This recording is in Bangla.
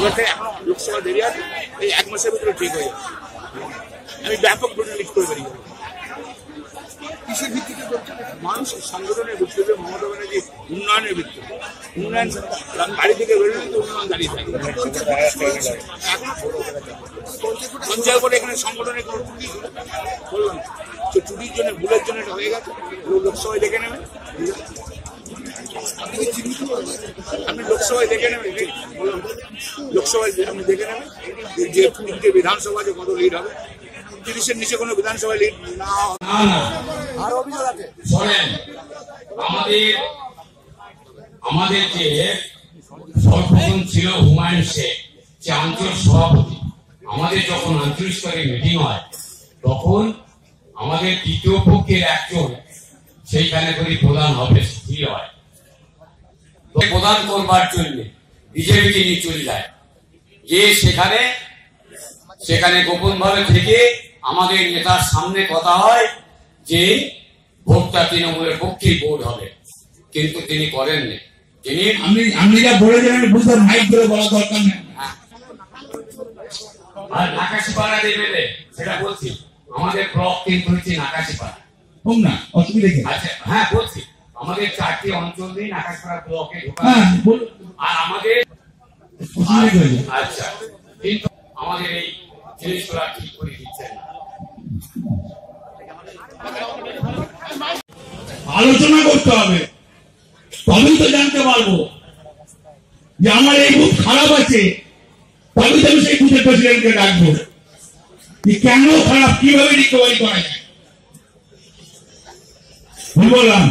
এবার থেকে এখনও লোকসভা দেরি আছে এই এক মাসের ভিতরে ঠিক হয়ে যাবে। আমি ব্যাপক ভোটে লিড করে বেরিয়ে যাব। কিসের ভিত্তিতে করছেন মানুষের সংগঠনের ভিত্তিতে মমতা ব্যানার্জি উন্নয়নের ভিত্তিতে। উন্নয়ন বাড়ি থেকে বেরোলে কিন্তু উন্নয়ন দাঁড়িয়ে থাকে। পঞ্চায়েত করে এখানে সংগঠনের কোনো ত্রুটি বললাম তো ত্রুটির জন্য ভুলের জন্য এটা হয়ে গেছে? লোক- লোকসভায় দেখে নেবে? আপনি লোকসভায় দেখে নেবেন? বললাম লোকসভায় আপনি দেখে নেবেন যে- যে তিনটে বিধানসভা যে কত লিড হবে তিরিশের নিচে কোনো বিধানসভা লিড না আর অভিযোগ আছে? আমাদের আমাদের যে সর্বপ্রথম ছিল হুমায়ুন শেখ যে আঞ্চলিক সভাপতি আমাদের যখন আঞ্চলিক স্তরে মিটিং হয় তখন আমাদের তৃতীয় পক্ষের একজন সেইখানে করে প্রধান হবে স্থির হয়। তো প্রদান করবার জন্য বিজেপিকে নিয়ে চলে যায়। যে সেখানে সেখানে গোপন ভাবে থেকে আমাদের নেতার সামনে কথা হয় যে ভোটটা তৃণমূলের পক্ষেই ভোট হবে। কিন্তু তিনি করেননি। তিনি আপনি আপনি যা বলেছেন আমি বুঝতে মাইক করে বলা দরকার নেই। আর নাকাশিপাড়া এমএলএ সেটা বলছি আমাদের ব্লক কিন্তু হচ্ছে নাকাশিপাড়া। হোক না অসুবিধা কি? আচ্ছা হ্যাঁ বলছি আমাদের চারটি অঞ্চল দিয়ে নাকাশিপাড়া ব্লকে ঢোকা হ্যাঁ আর আমাদের? আচ্ছা আলোচনা করতে হবে। তবেই তো জানতে পারব যে আমার এই বুথ খারাপ আছে তবে তো আমি সেই বুথের প্রেসিডেন্টকে ডাকবো। যে কেন খারাপ, কীভাবে রিকভারি করা যায়? বললাম?